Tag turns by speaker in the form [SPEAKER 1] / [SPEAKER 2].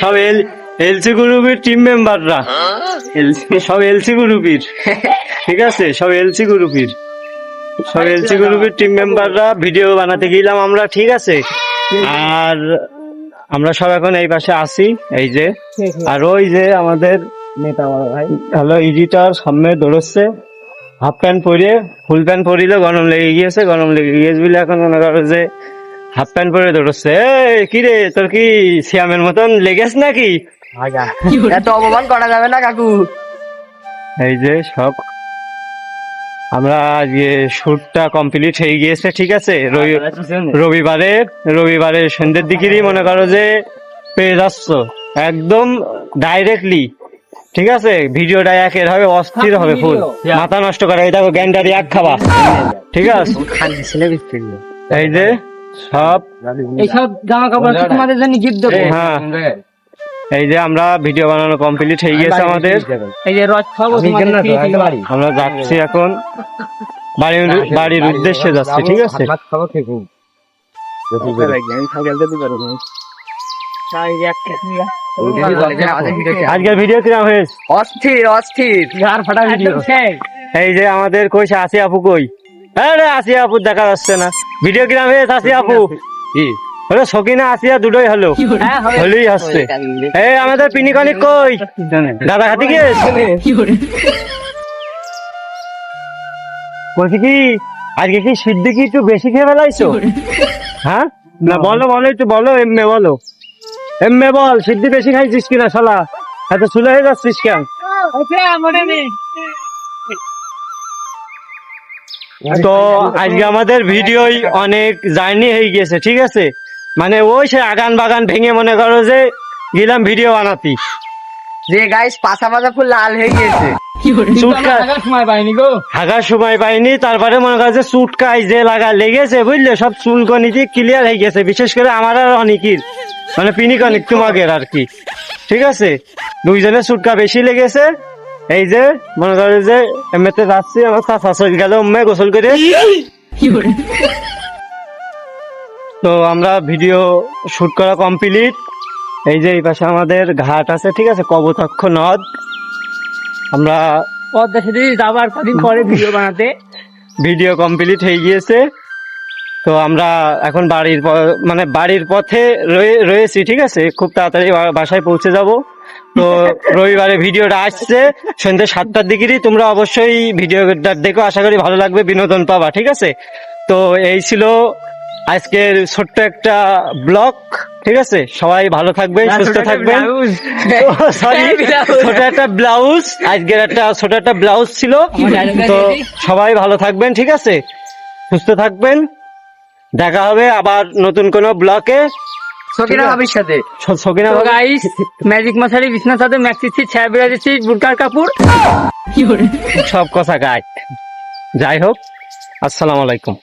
[SPEAKER 1] সব এল এলসি গ্রুপের টিম মেম্বাররা সব এলসি গ্রুপের। ঠিক আছে? সব এলসি গ্রুপের। সব এলসি গ্রুপের টিম মেম্বাররা ভিডিও বানাতে গেলাম আমরা ঠিক আছে? আর আমরা সব এখন এই পাশে আসি এই যে। আর ওই যে আমাদের
[SPEAKER 2] নেতা ভাই।
[SPEAKER 1] হ্যালো এডিটর সামনে দৌড়চ্ছে। হাফ প্যান্ট পরিয়ে ফুল প্যান্ট পরিলে গরম লেগে গিয়েছে গরম লেগে গিয়েছে বলে এখন মনে করো যে হাফ প্যান্ট পরে দৌড়চ্ছে। কি রে তোর কি সিয়ামের মতন লেগেছ নাকি?
[SPEAKER 2] এত অপমান করা যাবে না কাকু।
[SPEAKER 1] এই যে সব। আমরা আজকে শুটটা কমপ্লিট হয়ে গিয়েছে ঠিক আছে? রবি- রবিবারে রবিবারে সন্ধ্যের দিকেরই মনে করো যে পেয়ে যাচ্ছ। একদম ডাইরেক্টলি ঠিক আছে? ভিডিওটা একের হবে অস্থির হবে ফুল মাথা নষ্ট করে এই দেখো গ্যান্ডারি এক খাবা। ঠিক আছে? এই যে সব
[SPEAKER 2] এইসব জামা কাপড় তোমাদের জন্য গিফট দেবো।
[SPEAKER 1] হ্যাঁ। এই যে আমরা ভিডিও বানানো কমপ্লিট হয়ে গিয়েছে আমাদের।
[SPEAKER 2] এই যে রথ খাব।
[SPEAKER 1] আমরা যাচ্ছি এখন। বাড়ির বাড়ির উদ্দেশ্যে যাচ্ছি ঠিক আছে?
[SPEAKER 2] একটা
[SPEAKER 1] আজকের ভিডিও কিরম হয়েছে?
[SPEAKER 2] অস্থির অস্থির। ঘর ফাটা ভিডিও।
[SPEAKER 1] এই যে আমাদের কইছে আসি আপু কই? আরে আসি আপু দেখা যাচ্ছে না। ভিডিও কিরম হয়েছে আসি আপু। হলো সকিনা আসিয়া দুটোই হলো।
[SPEAKER 2] হ্যাঁ
[SPEAKER 1] হলেই আসছে। এই আমাদের পিনিকনিক কই? দাদা খাতি গিয়েছে বলছি কি আজকে কি সিদ্ধি কি একটু বেশি খেয়ে ফেলাইছো? হ্যাঁ? না বলো বলো একটু বলো এমএ বলো। এমএ বল সিদ্ধি বেশি খাইছিস কিনা শালা? এত চুলে হয়ে যাচ্ছিস কেন? তো আজকে আমাদের ভিডিওই অনেক জার্নি হয়ে গিয়েছে ঠিক আছে? মানে ওই সে আগান বাগান ভেঙে মনে করো যে গেলাম ভিডিও বানাতি।
[SPEAKER 2] যে গাইস পাশা পাশা ফুল লাল হয়ে গিয়েছে।
[SPEAKER 1] চুটকা
[SPEAKER 2] সময়
[SPEAKER 1] হাগার সময় পাইনি তারপরে মনে করছে চুটকাই যে লাগা লেগেছে বুঝলে? সব চুলকনিতে ক্লিয়ার হয়ে গেছে বিশেষ করে আমার আর অনেকের। মানে পিনিকনিক তোমাদের আর কি ঠিক আছে? দুইজনের চুটকা বেশি লেগেছে এই যে মনে করে যে এমনিতে যাচ্ছি আমার চাষা চল গেল উম্মে গোসল করে। তো আমরা ভিডিও শুট করা কমপ্লিট এই যে এই পাশে আমাদের ঘাট আছে ঠিক আছে? কবতক্ষ নদ। আমরা
[SPEAKER 2] পদ্মা সেতু যাবার কদিন পরে ভিডিও বানাতে।
[SPEAKER 1] ভিডিও কমপ্লিট হয়ে গিয়েছে। তো আমরা এখন বাড়ির মানে বাড়ির পথে রয়ে- রয়েছি ঠিক আছে? খুব তাড়াতাড়ি বাসায় পৌঁছে যাব। তো রবিবারে ভিডিওটা আসছে সন্ধ্যে সাতটার দিকেরই তোমরা অবশ্যই ভিডিওটা দেখো আশা করি ভালো লাগবে বিনোদন পাবা ঠিক আছে? তো এই ছিল আজকের ছোট্ট একটা ব্লগ ঠিক আছে? সবাই ভালো থাকবেন সুস্থ থাকবেন। সরি ছোট একটা ব্লাউজ আজকের একটা ছোট একটা ব্লাউজ ছিল। তো সবাই ভালো থাকবেন ঠিক আছে? সুস্থ থাকবেন। দেখা হবে আবার নতুন কোন ব্লকে
[SPEAKER 2] সকিনা ভাবির সাথে।
[SPEAKER 1] সকিনা
[SPEAKER 2] তো গাইস ম্যাজিক মশারি বিছনা সাথে সিট ছায়া সিট বুটকার কাপড়
[SPEAKER 1] সব কথা গায়। যাই হোক আসসালামু আলাইকুম।